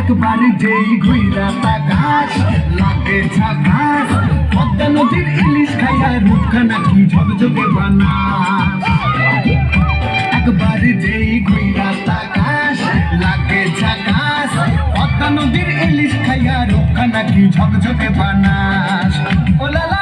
একবার যেই ঘুইরা তাকাস লাগে ঝাকাস পদ্মা নদীর ইলিশ খাইয়া রূপখানা কি ঝকঝকে বানাস একবার যেই ঘুইরা তাকাস লাগে ঝাকাস পদ্মা নদীর ইলিশ খাইয়া রূপখানা কি ঝকঝকে বানাস ওলালা ওলালা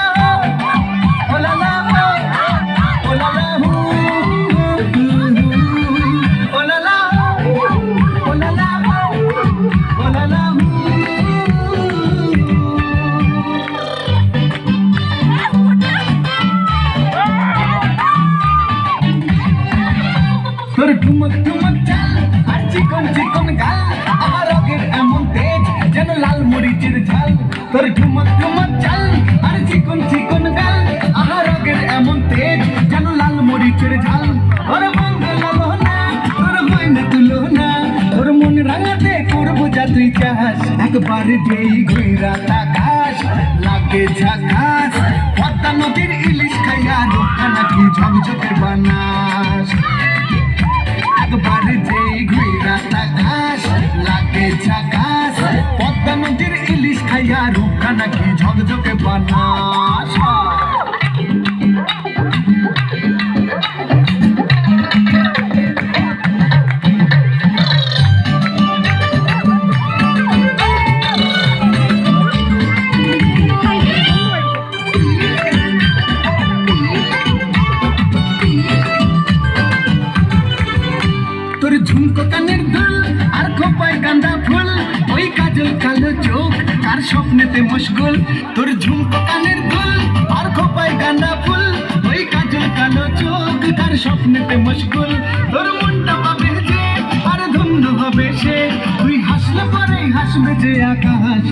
তোর ঠুমক ঠুমক চাল আর চিকন চিকন গাল আমার রগের এমন তেজ যেন লাল মরিচের ঝাল। তোর ঠুমক ঠুমক চাল আর চিকন চিকন গাল আমার রগের এমন তেজ যেন লাল মরিচের ঝাল। ওর বন্ধ লালো না, তোর হয় না তুলো না, তোর মন রাঙাতে করব যা তুই চাস। একবার যেই ঘুইরা তাকাস, লাগে ঝাকাস, পদ্মা নদীর ইলিশ খাইয়া রোখা নাকি ঝকঝকে বানাস। নাকি ঝকঝকে বানাস তোর ঝুমকো কানের দুল আর খোপায় গাঁদা ফুল, ওই কাজল কালো চোখ। তার স্বপ্নেতে মুশকুল, তোর ঝুমকো কানের দুল আর খোপায় গাঁদা ফুল, ওই কাজল কালো চোখ কার স্বপ্নেতে মুশকুল, তোর মনটা পাবে যে, আর ধন্য হবে সে, তুই হাসলে পরে হাসবে যে আকাশ।